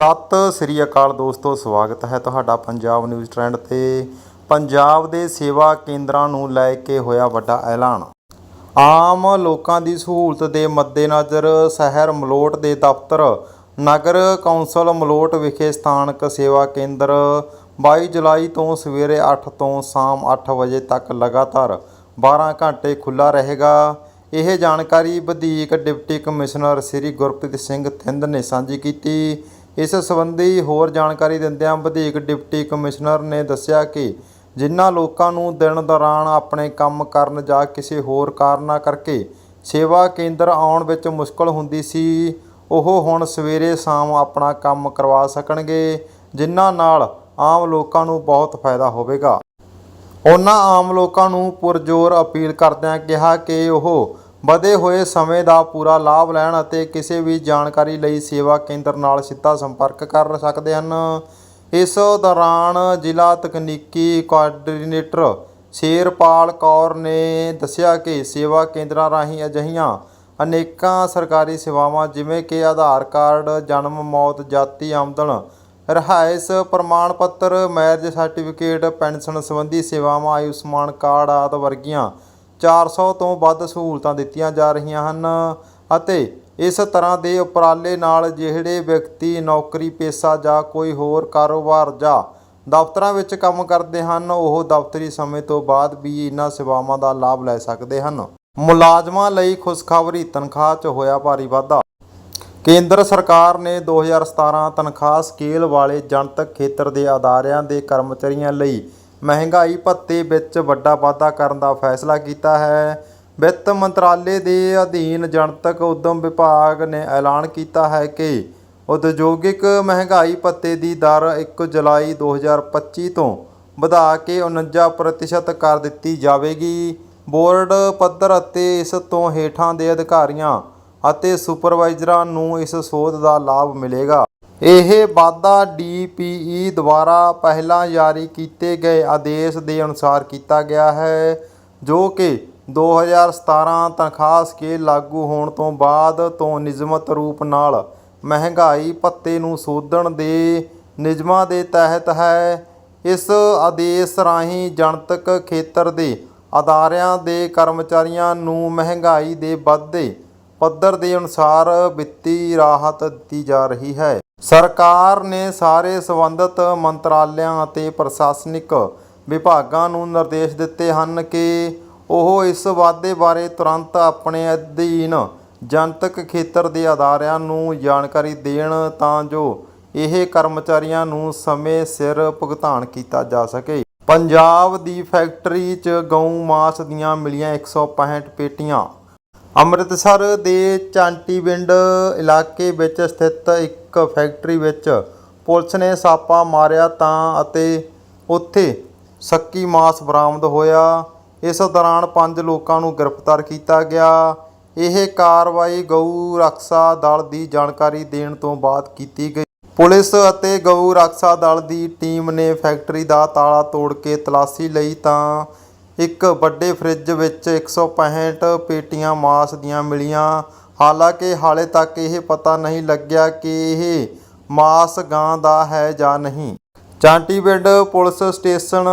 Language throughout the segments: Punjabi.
ਸਤਿ ਸ੍ਰੀ ਅਕਾਲ ਦੋਸਤੋ, ਸਵਾਗਤ ਹੈ ਤੁਹਾਡਾ ਪੰਜਾਬ ਨਿਊਜ਼ ਟ੍ਰੈਂਡ ਤੇ। ਪੰਜਾਬ ਦੇ ਸੇਵਾ ਕੇਂਦਰਾਂ ਨੂੰ ਲੈ ਕੇ ਹੋਇਆ ਵੱਡਾ ਐਲਾਨ। ਆਮ ਲੋਕਾਂ ਦੀ ਸਹੂਲਤ ਦੇ ਮੱਦੇਨਜ਼ਰ ਸ਼ਹਿਰ ਮਲੋਟ ਦੇ ਦਫ਼ਤਰ, ਨਗਰ ਕੌਂਸਲ ਮਲੋਟ ਵਿਖੇ ਸਥਾਨਕ ਸੇਵਾ ਕੇਂਦਰ 22 ਜੁਲਾਈ ਤੋਂ ਸਵੇਰੇ 8 ਤੋਂ ਸ਼ਾਮ 8 ਵਜੇ ਤੱਕ ਲਗਾਤਾਰ 12 ਘੰਟੇ ਖੁੱਲ੍ਹਾ ਰਹੇਗਾ। ਇਹ ਜਾਣਕਾਰੀ ਵਧੀਕ ਡਿਪਟੀ ਕਮਿਸ਼ਨਰ ਸ੍ਰੀ ਗੁਰਪ੍ਰੀਤ ਸਿੰਘ ਥਿੰਦ ਨੇ ਸਾਂਝੀ ਕੀਤੀ। ਇਸ ਸੰਬੰਧੀ ਹੋਰ ਜਾਣਕਾਰੀ ਦਿੰਦਿਆਂ ਵਧੀਕ ਡਿਪਟੀ ਕਮਿਸ਼ਨਰ ਨੇ ਦੱਸਿਆ ਕਿ ਜਿਨ੍ਹਾਂ ਲੋਕਾਂ ਨੂੰ ਦਿਨ ਦੌਰਾਨ ਆਪਣੇ ਕੰਮ ਕਰਨ ਜਾਂ ਕਿਸੇ ਹੋਰ ਕਾਰਨਾਂ ਕਰਕੇ ਸੇਵਾ ਕੇਂਦਰ ਆਉਣ ਵਿੱਚ ਮੁਸ਼ਕਲ ਹੁੰਦੀ ਸੀ, ਉਹ ਹੁਣ ਸਵੇਰੇ ਸ਼ਾਮ ਆਪਣਾ ਕੰਮ ਕਰਵਾ ਸਕਣਗੇ, ਜਿਨ੍ਹਾਂ ਨਾਲ ਆਮ ਲੋਕਾਂ ਨੂੰ ਬਹੁਤ ਫਾਇਦਾ ਹੋਵੇਗਾ। ਉਹਨਾਂ ਆਮ ਲੋਕਾਂ ਨੂੰ ਪੁਰਜ਼ੋਰ ਅਪੀਲ ਕਰਦਿਆਂ ਕਿਹਾ ਕਿ ਉਹ ਵਧੇ ਹੋਏ ਸਮੇਂ ਦਾ ਪੂਰਾ ਲਾਭ ਲੈਣ ਅਤੇ ਕਿਸੇ ਵੀ ਜਾਣਕਾਰੀ ਲਈ ਸੇਵਾ ਕੇਂਦਰ ਨਾਲ ਸਿੱਧਾ ਸੰਪਰਕ ਕਰ ਸਕਦੇ ਹਨ। ਇਸ ਦੌਰਾਨ ਜ਼ਿਲ੍ਹਾ ਤਕਨੀਕੀ ਕੋਆਰਡੀਨੇਟਰ ਸ਼ੇਰਪਾਲ ਕੌਰ ਨੇ ਦੱਸਿਆ ਕਿ ਸੇਵਾ ਕੇਂਦਰਾਂ ਰਾਹੀਂ ਅਜਿਹੀਆਂ ਅਨੇਕਾਂ ਸਰਕਾਰੀ ਸੇਵਾਵਾਂ ਜਿਵੇਂ ਕਿ ਆਧਾਰ ਕਾਰਡ, ਜਨਮ ਮੌਤ, ਜਾਤੀ ਆਮਦਨ, ਰਿਹਾਇਸ਼ ਪ੍ਰਮਾਣ ਪੱਤਰ ਮੈਰਿਜ ਸਰਟੀਫਿਕੇਟ, ਪੈਨਸ਼ਨ ਸੰਬੰਧੀ ਸੇਵਾਵਾਂ, ਆਯੁਸ਼ਮਾਨ ਕਾਰਡ ਆਦਿ ਵਰਗੀਆਂ 400 ਤੋਂ ਵੱਧ ਸਹੂਲਤਾਂ ਦਿੱਤੀਆਂ ਜਾ ਰਹੀਆਂ ਹਨ ਅਤੇ ਇਸ ਤਰ੍ਹਾਂ ਦੇ ਉਪਰਾਲੇ ਨਾਲ ਜਿਹੜੇ ਵਿਅਕਤੀ ਨੌਕਰੀ, ਪੇਸ਼ਾ ਜਾਂ ਕੋਈ ਹੋਰ ਕਾਰੋਬਾਰ ਜਾਂ ਦਫ਼ਤਰਾਂ ਵਿੱਚ ਕੰਮ ਕਰਦੇ ਹਨ, ਉਹ ਦਫ਼ਤਰੀ ਸਮੇਂ ਤੋਂ ਬਾਅਦ ਵੀ ਇਹਨਾਂ ਸੇਵਾਵਾਂ ਦਾ ਲਾਭ ਲੈ ਸਕਦੇ ਹਨ। ਮੁਲਾਜ਼ਮਾਂ ਲਈ ਖੁਸ਼ਖਬਰੀ ਤਨਖਾਹ 'ਚ ਹੋਇਆ ਭਾਰੀ ਵਾਧਾ। ਕੇਂਦਰ ਸਰਕਾਰ ਨੇ 2017 ਤਨਖਾਹ ਸਕੇਲ ਵਾਲੇ ਜਨਤਕ ਖੇਤਰ ਦੇ ਅਦਾਰਿਆਂ ਦੇ ਕਰਮਚਾਰੀਆਂ ਲਈ ਮਹਿੰਗਾਈ ਭੱਤੇ ਵਿੱਚ ਵੱਡਾ ਵਾਧਾ ਕਰਨ ਦਾ ਫੈਸਲਾ ਕੀਤਾ ਹੈ। ਵਿੱਤ ਮੰਤਰਾਲੇ ਦੇ ਅਧੀਨ ਜਨਤਕ ਉਦਮ ਵਿਭਾਗ ਨੇ ਐਲਾਨ ਕੀਤਾ ਹੈ ਕਿ ਉਦਯੋਗਿਕ ਮਹਿੰਗਾਈ ਭੱਤੇ ਦੀ ਦਰ 1 ਜੁਲਾਈ 2025 ਤੋਂ ਵਧਾ ਕੇ 49% ਕਰ ਦਿੱਤੀ ਜਾਵੇਗੀ। ਬੋਰਡ ਪੱਧਰ ਅਤੇ ਇਸ ਤੋਂ ਹੇਠਾਂ ਦੇ ਅਧਿਕਾਰੀਆਂ ਅਤੇ ਸੁਪਰਵਾਈਜ਼ਰਾਂ ਨੂੰ ਇਸ ਸੋਧ ਦਾ ਲਾਭ ਮਿਲੇਗਾ। ਇਹ ਵਾਧਾ ਡੀਪੀਈ ਦੁਆਰਾ ਪਹਿਲਾਂ ਜਾਰੀ ਕੀਤੇ ਗਏ ਆਦੇਸ਼ ਦੇ ਅਨੁਸਾਰ ਕੀਤਾ ਗਿਆ ਹੈ, ਜੋ ਕਿ 2017 ਤਨਖਾਹ ਸਕੇਲ ਲਾਗੂ ਹੋਣ ਤੋਂ ਬਾਅਦ ਤੋਂ ਨਿਯਮਤ ਰੂਪ ਨਾਲ ਮਹਿੰਗਾਈ ਭੱਤੇ ਨੂੰ ਸੋਧਣ ਦੇ ਨਿਯਮਾਂ ਦੇ ਤਹਿਤ ਹੈ। ਇਸ ਆਦੇਸ਼ ਰਾਹੀਂ ਜਨਤਕ ਖੇਤਰ ਦੇ ਅਦਾਰਿਆਂ ਦੇ ਕਰਮਚਾਰੀਆਂ ਨੂੰ ਮਹਿੰਗਾਈ ਦੇ ਵਾਧੇ ਪੱਧਰ ਦੇ ਅਨੁਸਾਰ ਵਿੱਤੀ ਰਾਹਤ ਦਿੱਤੀ ਜਾ ਰਹੀ ਹੈ। ਸਰਕਾਰ ਨੇ ਸਾਰੇ ਸੰਬੰਧਿਤ ਮੰਤਰਾਲਿਆਂ ਅਤੇ ਪ੍ਰਸ਼ਾਸਨਿਕ ਵਿਭਾਗਾਂ ਨੂੰ ਨਿਰਦੇਸ਼ ਦਿੱਤੇ ਹਨ ਕਿ ਉਹ ਇਸ ਵਾਧੇ ਬਾਰੇ ਤੁਰੰਤ ਆਪਣੇ ਅਧੀਨ ਜਨਤਕ ਖੇਤਰ ਦੇ ਅਦਾਰਿਆਂ ਨੂੰ ਜਾਣਕਾਰੀ ਦੇਣ ਤਾਂ ਜੋ ਇਹ ਕਰਮਚਾਰੀਆਂ ਨੂੰ ਸਮੇਂ ਸਿਰ ਭੁਗਤਾਨ ਕੀਤਾ ਜਾ ਸਕੇ। ਪੰਜਾਬ ਦੀ ਫੈਕਟਰੀ 'ਚ ਗਊ ਮਾਸ ਦੀਆਂ ਮਿਲੀਆਂ 165 ਪੇਟੀਆਂ ਅੰਮ੍ਰਿਤਸਰ ਦੇ ਚਾਂਟੀਵਿੰਡ ਇਲਾਕੇ ਵਿੱਚ ਸਥਿਤ ਇੱਕ ਫੈਕਟਰੀ ਵਿੱਚ ਪੁਲਿਸ ਨੇ ਛਾਪਾ ਮਾਰਿਆ ਤਾਂ ਅਤੇ ਉੱਥੇ ਸੱਕੀ ਮਾਸ ਬਰਾਮਦ ਹੋਇਆ। ਇਸ ਦੌਰਾਨ ਪੰਜ ਲੋਕਾਂ ਨੂੰ ਗ੍ਰਿਫਤਾਰ ਕੀਤਾ ਗਿਆ। ਇਹ ਕਾਰਵਾਈ ਗਊ ਰੱਖਿਆ ਦਲ ਦੀ ਜਾਣਕਾਰੀ ਦੇਣ ਤੋਂ ਬਾਅਦ ਕੀਤੀ ਗਈ। ਪੁਲਿਸ ਅਤੇ ਗਊ ਰੱਖਿਆ ਦਲ ਦੀ ਟੀਮ ਨੇ ਫੈਕਟਰੀ ਦਾ ਤਾਲਾ ਤੋੜ ਕੇ ਤਲਾਸ਼ੀ ਲਈ ਤਾਂ ਇੱਕ ਵੱਡੇ ਫਰਿੱਜ ਵਿੱਚ 165 ਪੇਟੀਆਂ ਮਾਸ ਦੀਆਂ ਮਿਲੀਆਂ। ਹਾਲਾਂਕਿ ਹਾਲੇ ਤੱਕ ਇਹ ਪਤਾ ਨਹੀਂ ਲੱਗਿਆ ਕਿ ਇਹ ਮਾਸ ਗਾਂ ਦਾ ਹੈ ਜਾਂ ਨਹੀਂ। ਚਾਂਟੀਬਿੰਡ ਪੁਲਿਸ ਸਟੇਸ਼ਨ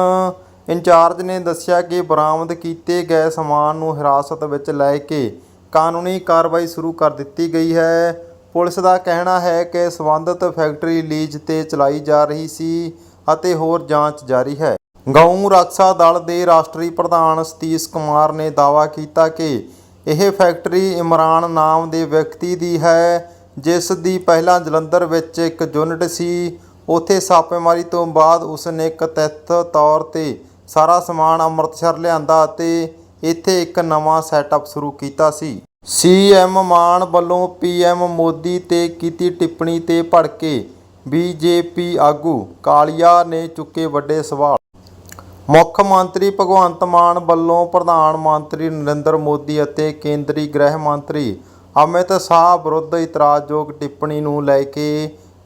ਇੰਚਾਰਜ ਨੇ ਦੱਸਿਆ ਕਿ ਬਰਾਮਦ ਕੀਤੇ ਗਏ ਸਮਾਨ ਨੂੰ ਹਿਰਾਸਤ ਵਿੱਚ ਲੈ ਕੇ ਕਾਨੂੰਨੀ ਕਾਰਵਾਈ ਸ਼ੁਰੂ ਕਰ ਦਿੱਤੀ ਗਈ ਹੈ। ਪੁਲਿਸ ਦਾ ਕਹਿਣਾ ਹੈ ਕਿ ਸਬੰਧਤ ਫੈਕਟਰੀ ਲੀਜ਼ ਤੇ ਚਲਾਈ ਜਾ ਰਹੀ ਸੀ ਅਤੇ ਹੋਰ ਜਾਂਚ ਜਾਰੀ ਹੈ। ਗਊ ਰੱਖਿਆ ਦਲ ਦੇ ਰਾਸ਼ਟਰੀ ਪ੍ਰਧਾਨ ਸਤੀਸ਼ ਕੁਮਾਰ ਨੇ ਦਾਅਵਾ ਕੀਤਾ ਕਿ ਇਹ ਫੈਕਟਰੀ ਇਮਰਾਨ ਨਾਮ ਦੇ ਵਿਅਕਤੀ ਦੀ ਹੈ, ਜਿਸ ਦੀ ਪਹਿਲਾਂ ਜਲੰਧਰ ਵਿੱਚ ਇੱਕ ਯੂਨਿਟ ਸੀ। ਉੱਥੇ ਛਾਪੇਮਾਰੀ ਤੋਂ ਬਾਅਦ ਉਸ ਨੇ ਕਥਿਤ ਤੌਰ ਤੇ ਸਾਰਾ ਸਮਾਨ ਅੰਮ੍ਰਿਤਸਰ ਲਿਆਂਦਾ ਅਤੇ ਇੱਥੇ ਇੱਕ ਨਵਾਂ ਸੈਟਅਪ ਸ਼ੁਰੂ ਕੀਤਾ ਸੀ। ਸੀਐਮ ਮਾਨ ਵੱਲੋਂ ਪੀਐਮ ਮੋਦੀ ਤੇ ਕੀਤੀ ਟਿੱਪਣੀ ਤੇ ਭੜਕੇ ਬੀਜੇਪੀ ਆਗੂ ਕਾਲੀਆ ਨੇ ਚੁੱਕੇ ਵੱਡੇ ਸਵਾਲ। ਮੁੱਖ ਮੰਤਰੀ ਭਗਵੰਤ ਮਾਨ ਵੱਲੋਂ ਪ੍ਰਧਾਨ ਮੰਤਰੀ ਨਰਿੰਦਰ ਮੋਦੀ ਅਤੇ ਕੇਂਦਰੀ ਗ੍ਰਹਿ ਮੰਤਰੀ ਅਮਿਤ ਸ਼ਾਹ ਵਿਰੁੱਧ ਇਤਰਾਜ਼ਯੋਗ ਟਿੱਪਣੀ ਨੂੰ ਲੈ ਕੇ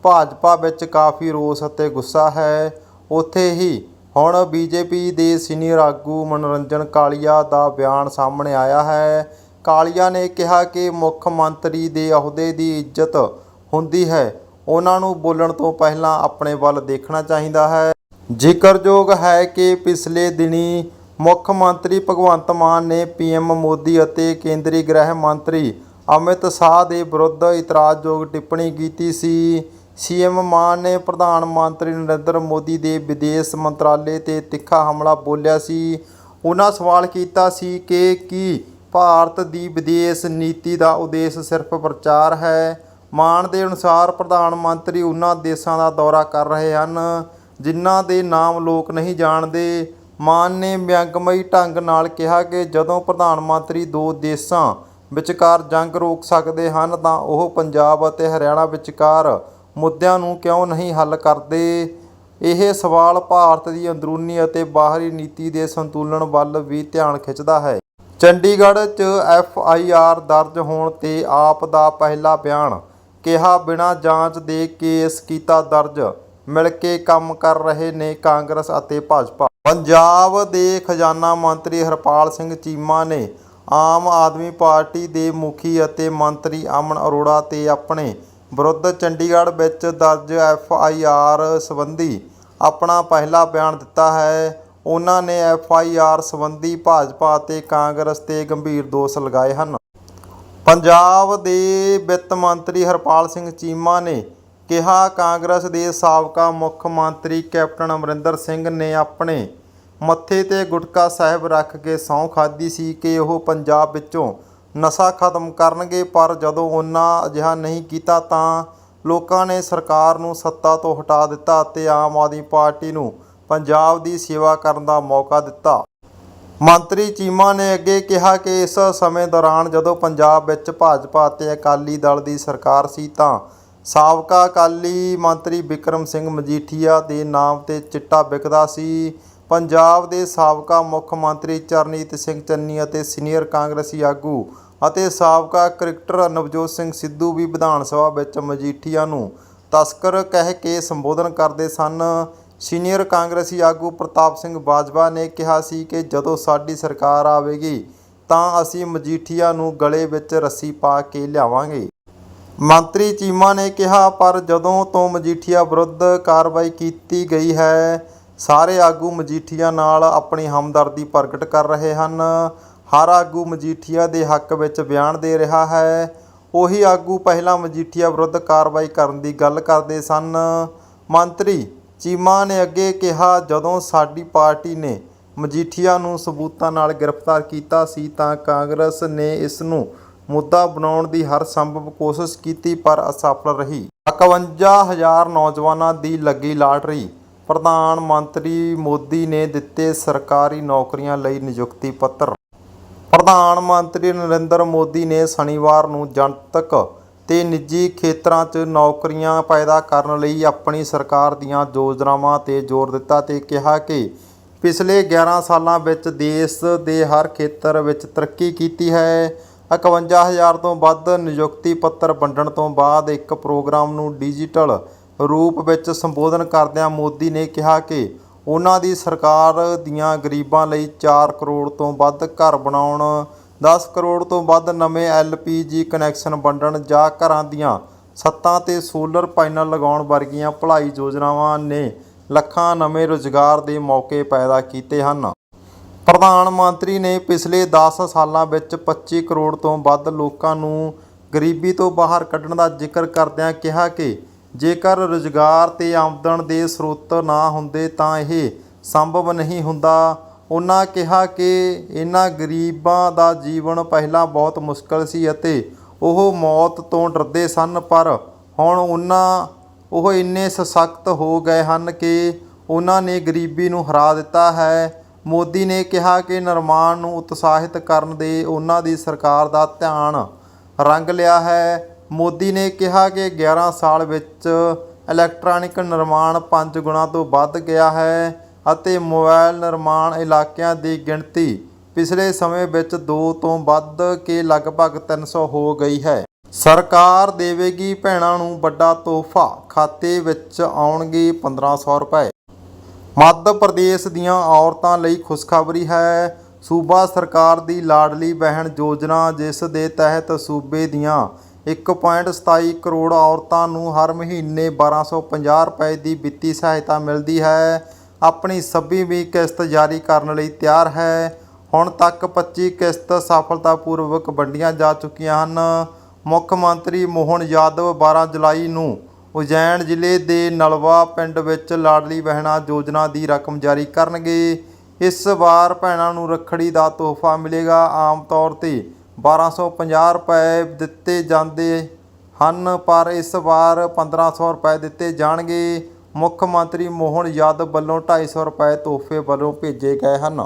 ਭਾਜਪਾ ਵਿੱਚ ਕਾਫੀ ਰੋਸ ਅਤੇ ਗੁੱਸਾ ਹੈ। ਉੱਥੇ ਹੀ ਹੁਣ ਬੀਜੇਪੀ ਦੇ ਸੀਨੀਅਰ ਆਗੂ ਮਨੋਰੰਜਨ ਕਾਲੀਆ ਦਾ ਬਿਆਨ ਸਾਹਮਣੇ ਆਇਆ ਹੈ। ਕਾਲੀਆ ਨੇ ਕਿਹਾ ਕਿ ਮੁੱਖ ਮੰਤਰੀ ਦੇ ਅਹੁਦੇ ਦੀ ਇੱਜ਼ਤ ਹੁੰਦੀ ਹੈ। ਉਹਨਾਂ ਨੂੰ ਬੋਲਣ ਤੋਂ ਪਹਿਲਾਂ ਆਪਣੇ ਵੱਲ ਦੇਖਣਾ ਚਾਹੀਦਾ ਹੈ। ਜ਼ਿਕਰਯੋਗ ਹੈ ਕਿ ਪਿਛਲੇ ਦਿਨੀ ਮੁੱਖ ਮੰਤਰੀ ਭਗਵੰਤ ਮਾਨ ਨੇ ਪੀਐਮ ਮੋਦੀ ਅਤੇ ਕੇਂਦਰੀ ਗ੍ਰਹਿ ਮੰਤਰੀ ਅਮਿਤ ਸ਼ਾਹ ਦੇ ਵਿਰੁੱਧ ਇਤਰਾਜ਼ਯੋਗ ਟਿੱਪਣੀ ਕੀਤੀ ਸੀ। ਸੀਐਮ ਮਾਨ ਨੇ ਪ੍ਰਧਾਨ ਮੰਤਰੀ ਨਰਿੰਦਰ ਮੋਦੀ ਦੇ ਵਿਦੇਸ਼ ਮੰਤਰਾਲੇ ਤੇ ਤਿੱਖਾ ਹਮਲਾ ਬੋਲਿਆ ਸੀ। ਉਹਨਾਂ ਸਵਾਲ ਕੀਤਾ ਸੀ ਕਿ ਕੀ ਭਾਰਤ ਦੀ ਵਿਦੇਸ਼ ਨੀਤੀ ਦਾ ਉਦੇਸ਼ ਸਿਰਫ ਪ੍ਰਚਾਰ ਹੈ? ਮਾਨ ਦੇ ਅਨੁਸਾਰ ਪ੍ਰਧਾਨ ਮੰਤਰੀ ਉਹਨਾਂ ਦੇਸ਼ਾਂ ਦਾ ਦੌਰਾ ਕਰ ਰਹੇ ਹਨ। ਜਿਨ੍ਹਾਂ ਦੇ ਨਾਮ ਲੋਕ ਨਹੀਂ ਜਾਣਦੇ, ਮਾਨ ਨੇ ਵਿਅੰਗਮਈ ਢੰਗ ਨਾਲ ਕਿਹਾ ਕਿ ਜਦੋਂ ਪ੍ਰਧਾਨ ਮੰਤਰੀ ਦੋ ਦੇਸ਼ਾਂ ਵਿਚਕਾਰ ਜੰਗ ਰੋਕ ਸਕਦੇ ਹਨ, ਤਾਂ ਉਹ ਪੰਜਾਬ ਅਤੇ ਹਰਿਆਣਾ ਵਿਚਕਾਰ ਮੁੱਦਿਆਂ ਨੂੰ ਕਿਉਂ ਨਹੀਂ ਹੱਲ ਕਰਦੇ? ਇਹ ਸਵਾਲ ਭਾਰਤ ਦੀ ਅੰਦਰੂਨੀ ਅਤੇ ਬਾਹਰੀ ਨੀਤੀ ਦੇ ਸੰਤੁਲਨ ਵੱਲ ਵੀ ਧਿਆਨ ਖਿੱਚਦਾ ਹੈ। ਚੰਡੀਗੜ੍ਹ 'ਚ ਐਫ ਆਈ ਆਰ ਦਰਜ ਹੋਣ ਤੇ ਆਪ ਦਾ ਪਹਿਲਾ ਬਿਆਨ ਕਿਹਾ ਬਿਨਾਂ ਜਾਂਚ ਦੇ ਕੇਸ ਕੀਤਾ ਦਰਜ ਮਿਲ ਕੇ ਕੰਮ ਕਰ ਰਹੇ ਨੇ ਕਾਂਗਰਸ ਅਤੇ ਭਾਜਪਾ। ਪੰਜਾਬ ਦੇ ਖਜ਼ਾਨਾ ਮੰਤਰੀ ਹਰਪਾਲ ਸਿੰਘ ਚੀਮਾ ਨੇ ਆਮ ਆਦਮੀ ਪਾਰਟੀ ਦੇ ਮੁਖੀ ਅਤੇ ਮੰਤਰੀ ਅਮਨ ਅਰੋੜਾ ਤੇ ਆਪਣੇ ਵਿਰੁੱਧ ਚੰਡੀਗੜ੍ਹ ਵਿੱਚ ਦਰਜ ਐਫ ਆਈ ਆਰ ਸੰਬੰਧੀ ਆਪਣਾ ਪਹਿਲਾ ਬਿਆਨ ਦਿੱਤਾ ਹੈ। ਉਹਨਾਂ ਨੇ ਐਫ ਆਈ ਆਰ ਸੰਬੰਧੀ ਭਾਜਪਾ ਅਤੇ ਕਾਂਗਰਸ ਤੇ ਗੰਭੀਰ ਦੋਸ਼ ਲਗਾਏ ਹਨ। ਪੰਜਾਬ ਦੇ ਵਿੱਤ ਮੰਤਰੀ ਹਰਪਾਲ ਸਿੰਘ ਚੀਮਾ ਨੇ ਕਿਹਾ, ਕਾਂਗਰਸ ਦੇ ਸਾਬਕਾ ਮੁੱਖ ਮੰਤਰੀ ਕੈਪਟਨ ਅਮਰਿੰਦਰ ਸਿੰਘ ਨੇ ਆਪਣੇ ਮੱਥੇ ਤੇ ਗੁਟਕਾ ਸਾਹਿਬ ਰੱਖ ਕੇ ਸਹੁੰ ਖਾਧੀ ਸੀ ਕਿ ਉਹ ਪੰਜਾਬ ਵਿੱਚੋਂ ਨਸ਼ਾ ਖਤਮ ਕਰਨਗੇ, ਪਰ ਜਦੋਂ ਉਹਨਾਂ ਅਜਿਹਾ ਨਹੀਂ ਕੀਤਾ ਤਾਂ ਲੋਕਾਂ ਨੇ ਸਰਕਾਰ ਨੂੰ ਸੱਤਾ ਤੋਂ ਹਟਾ ਦਿੱਤਾ ਅਤੇ ਆਮ ਆਦਮੀ ਪਾਰਟੀ ਨੂੰ ਪੰਜਾਬ ਦੀ ਸੇਵਾ ਕਰਨ ਦਾ ਮੌਕਾ ਦਿੱਤਾ। ਮੰਤਰੀ ਚੀਮਾ ਨੇ ਅੱਗੇ ਕਿਹਾ ਕਿ ਇਸ ਸਮੇਂ ਦੌਰਾਨ ਜਦੋਂ ਪੰਜਾਬ ਵਿੱਚ ਭਾਜਪਾ ਅਤੇ ਅਕਾਲੀ ਦਲ ਦੀ ਸਰਕਾਰ ਸੀ ਤਾਂ ਸਾਬਕਾ ਅਕਾਲੀ ਮੰਤਰੀ ਵਿਕਰਮ ਸਿੰਘ ਮਜੀਠੀਆ ਦੇ ਨਾਮ ਤੇ ਚਿੱਟਾ ਵਿਕਦਾ ਸੀ। ਪੰਜਾਬ ਦੇ ਸਾਬਕਾ ਮੁੱਖ ਮੰਤਰੀ ਚਰਨਜੀਤ ਸਿੰਘ ਚੰਨੀ ਅਤੇ ਸੀਨੀਅਰ ਕਾਂਗਰਸੀ ਆਗੂ ਅਤੇ ਸਾਬਕਾ ਕ੍ਰਿਕਟਰ ਨਵਜੋਤ ਸਿੰਘ ਸਿੱਧੂ ਵੀ ਵਿਧਾਨ ਸਭਾ ਵਿੱਚ ਮਜੀਠੀਆ ਨੂੰ ਤਸਕਰ ਕਹਿ ਕੇ ਸੰਬੋਧਨ ਕਰਦੇ ਸਨ। ਸੀਨੀਅਰ ਕਾਂਗਰਸੀ ਆਗੂ ਪ੍ਰਤਾਪ ਸਿੰਘ ਬਾਜਵਾ ਨੇ ਕਿਹਾ ਸੀ ਕਿ ਜਦੋਂ ਸਾਡੀ ਸਰਕਾਰ ਆਵੇਗੀ ਤਾਂ ਅਸੀਂ ਮਜੀਠੀਆ ਨੂੰ ਗਲੇ ਵਿੱਚ ਰੱਸੀ ਪਾ ਕੇ ਲਿਆਵਾਂਗੇ। ਮੰਤਰੀ ਚੀਮਾ ਨੇ ਕਿਹਾ, ਪਰ ਜਦੋਂ ਤੋਂ ਮਜੀਠੀਆ ਵਿਰੁੱਧ ਕਾਰਵਾਈ ਕੀਤੀ ਗਈ ਹੈ, ਸਾਰੇ ਆਗੂ ਮਜੀਠੀਆ ਨਾਲ ਆਪਣੀ ਹਮਦਰਦੀ ਪ੍ਰਗਟ ਕਰ ਰਹੇ ਹਨ। ਹਰ ਆਗੂ ਮਜੀਠੀਆ ਦੇ ਹੱਕ ਵਿੱਚ ਬਿਆਨ ਦੇ ਰਿਹਾ ਹੈ। ਉਹੀ ਆਗੂ ਪਹਿਲਾਂ ਮਜੀਠੀਆ ਵਿਰੁੱਧ ਕਾਰਵਾਈ ਕਰਨ ਦੀ ਗੱਲ ਕਰਦੇ ਸਨ। ਮੰਤਰੀ ਚੀਮਾ ਨੇ ਅੱਗੇ ਕਿਹਾ, ਜਦੋਂ ਸਾਡੀ ਪਾਰਟੀ ਨੇ ਮਜੀਠੀਆ ਨੂੰ ਸਬੂਤਾਂ ਨਾਲ ਗ੍ਰਿਫਤਾਰ ਕੀਤਾ ਸੀ ਤਾਂ ਕਾਂਗਰਸ ਨੇ ਇਸ ਨੂੰ ਮੁੱਦਾ ਬਣਾਉਣ ਦੀ ਹਰ ਸੰਭਵ ਕੋਸ਼ਿਸ਼ ਕੀਤੀ, ਪਰ ਅਸਫਲ ਰਹੀ। 51000 ਨੌਜਵਾਨਾਂ ਦੀ ਲੱਗੀ ਲਾਟਰੀ। ਪ੍ਰਧਾਨ ਮੰਤਰੀ ਮੋਦੀ ਨੇ ਦਿੱਤੇ ਸਰਕਾਰੀ ਨੌਕਰੀਆਂ ਲਈ ਨਿਯੁਕਤੀ ਪੱਤਰ। ਪ੍ਰਧਾਨ ਮੰਤਰੀ ਨਰਿੰਦਰ ਮੋਦੀ ਨੇ ਸ਼ਨੀਵਾਰ ਨੂੰ ਜਨਤਕ ਤੇ ਨਿੱਜੀ ਖੇਤਰਾਂ 'ਚ ਨੌਕਰੀਆਂ ਪੈਦਾ ਕਰਨ ਲਈ ਆਪਣੀ ਸਰਕਾਰ ਦੀਆਂ ਯੋਜਨਾਵਾਂ ਤੇ ਜ਼ੋਰ ਦਿੱਤਾ ਤੇ ਕਿਹਾ ਕਿ ਪਿਛਲੇ 11 ਸਾਲਾਂ ਵਿੱਚ ਦੇਸ਼ ਦੇ ਹਰ ਖੇਤਰ ਵਿੱਚ ਤਰੱਕੀ ਕੀਤੀ ਹੈ। 51000 ਤੋਂ ਵੱਧ ਨਿਯੁਕਤੀ ਪੱਤਰ ਵੰਡਣ ਤੋਂ ਬਾਅਦ ਇੱਕ ਪ੍ਰੋਗਰਾਮ ਨੂੰ ਡਿਜੀਟਲ ਰੂਪ ਵਿੱਚ ਸੰਬੋਧਨ ਕਰਦਿਆਂ ਮੋਦੀ ਨੇ ਕਿਹਾ ਕਿ ਉਹਨਾਂ ਦੀ ਸਰਕਾਰ ਦੀਆਂ ਗਰੀਬਾਂ ਲਈ 4 ਕਰੋੜ ਤੋਂ ਵੱਧ ਘਰ ਬਣਾਉਣ 10 ਕਰੋੜ ਤੋਂ ਵੱਧ ਨਵੇਂ ਐਲਪੀਜੀ ਕਨੈਕਸ਼ਨ ਵੰਡਣ ਜਾਂ ਘਰਾਂ ਦੀਆਂ ਛੱਤਾਂ ਤੇ ਸੋਲਰ ਪੈਨਲ ਲਗਾਉਣ ਵਰਗੀਆਂ ਭਲਾਈ ਯੋਜਨਾਵਾਂ ਨੇ ਲੱਖਾਂ ਨਵੇਂ ਰੁਜ਼ਗਾਰ ਦੇ ਮੌਕੇ ਪੈਦਾ ਕੀਤੇ ਹਨ। ਪ੍ਰਧਾਨ ਮੰਤਰੀ ਨੇ ਪਿਛਲੇ 10 ਸਾਲਾਂ ਵਿੱਚ 25 ਕਰੋੜ ਤੋਂ ਵੱਧ ਲੋਕਾਂ ਨੂੰ ਗਰੀਬੀ ਤੋਂ ਬਾਹਰ ਕੱਢਣ ਦਾ ਜ਼ਿਕਰ ਕਰਦਿਆਂ ਕਿਹਾ ਕਿ ਜੇਕਰ ਰੁਜ਼ਗਾਰ ਤੇ ਆਮਦਨ ਦੇ ਸਰੋਤ ਨਾ ਹੁੰਦੇ ਤਾਂ ਇਹ ਸੰਭਵ ਨਹੀਂ ਹੁੰਦਾ। ਉਹਨਾਂ ਕਿਹਾ ਕਿ ਇਹਨਾਂ ਗਰੀਬਾਂ ਦਾ ਜੀਵਨ ਪਹਿਲਾਂ ਬਹੁਤ ਮੁਸ਼ਕਲ ਸੀ ਅਤੇ ਉਹ ਮੌਤ ਤੋਂ ਡਰਦੇ ਸਨ, ਪਰ ਹੁਣ ਉਹਨਾਂ ਉਹ ਇੰਨੇ ਸਸ਼ਕਤ ਹੋ ਗਏ ਹਨ ਕਿ ਉਹਨਾਂ ਨੇ ਗਰੀਬੀ ਨੂੰ ਹਰਾ ਦਿੱਤਾ ਹੈ। ਮੋਦੀ ਨੇ ਕਿਹਾ ਕਿ ਨਿਰਮਾਣ ਨੂੰ ਉਤਸ਼ਾਹਿਤ ਕਰਨ ਦੇ ਉਹਨਾਂ ਦੀ ਸਰਕਾਰ ਦਾ ਧਿਆਨ ਰੰਗ ਲਿਆ ਹੈ। ਮੋਦੀ ਨੇ ਕਿਹਾ ਕਿ 11 ਸਾਲ ਵਿੱਚ ਇਲੈਕਟ੍ਰੋਨਿਕ ਨਿਰਮਾਣ 5 ਗੁਣਾ ਤੋਂ ਵੱਧ ਗਿਆ ਹੈ ਅਤੇ ਮੋਬਾਈਲ ਨਿਰਮਾਣ ਇਲਾਕਿਆਂ ਦੀ ਗਿਣਤੀ ਪਿਛਲੇ ਸਮੇਂ ਵਿੱਚ 2 ਤੋਂ ਵੱਧ ਕੇ ਲਗਭਗ 300 ਹੋ ਗਈ ਹੈ। ਸਰਕਾਰ ਦੇਵੇਗੀ ਭੈਣਾਂ ਨੂੰ ਵੱਡਾ ਤੋਹਫਾ, ਖਾਤੇ ਵਿੱਚ ਆਉਣਗੇ 1500 ਰੁਪਏ। ਮੱਧ ਪ੍ਰਦੇਸ਼ ਦੀਆਂ ਔਰਤਾਂ ਲਈ ਖੁਸ਼ਖਬਰੀ ਹੈ। ਸੂਬਾ ਸਰਕਾਰ ਦੀ ਲਾਡਲੀ ਬਹਿਣ ਯੋਜਨਾ, ਜਿਸ ਦੇ ਤਹਿਤ ਸੂਬੇ ਦੀਆਂ 1.27 ਕਰੋੜ ਔਰਤਾਂ ਨੂੰ ਹਰ ਮਹੀਨੇ 1250 ਰੁਪਏ ਦੀ ਵਿੱਤੀ ਸਹਾਇਤਾ ਮਿਲਦੀ ਹੈ। ਆਪਣੀ 26ਵੀਂ ਕਿਸ਼ਤ ਜਾਰੀ ਕਰਨ ਲਈ ਤਿਆਰ ਹੈ। ਹੁਣ ਤੱਕ 25 ਕਿਸ਼ਤ ਸਫਲਤਾਪੂਰਵਕ ਵੰਡੀਆਂ ਜਾ ਚੁੱਕੀਆਂ ਹਨ। ਮੁੱਖ ਮੰਤਰੀ ਮੋਹਨ ਯਾਦਵ 12 ਜੁਲਾਈ ਨੂੰ ਉਜੈਨ ਜ਼ਿਲ੍ਹੇ ਦੇ ਨਲਵਾ ਪਿੰਡ ਵਿੱਚ ਲਾਡਲੀ ਬਹਿਣਾ ਯੋਜਨਾ ਦੀ ਰਕਮ ਜਾਰੀ ਕਰਨਗੇ। ਇਸ ਵਾਰ ਭੈਣਾਂ ਨੂੰ ਰੱਖੜੀ ਦਾ ਤੋਹਫਾ ਮਿਲੇਗਾ। ਆਮ ਤੌਰ ਤੇ 1250 ਰੁਪਏ ਦਿੱਤੇ ਜਾਂਦੇ ਹਨ, ਪਰ ਇਸ ਵਾਰ 1500 ਰੁਪਏ ਦਿੱਤੇ ਜਾਣਗੇ। ਮੁੱਖ ਮੰਤਰੀ ਮੋਹਨ ਯਾਦਵ ਵੱਲੋਂ 250 ਰੁਪਏ ਤੋਹਫੇ ਵੱਲੋਂ ਭੇਜੇ ਗਏ ਹਨ।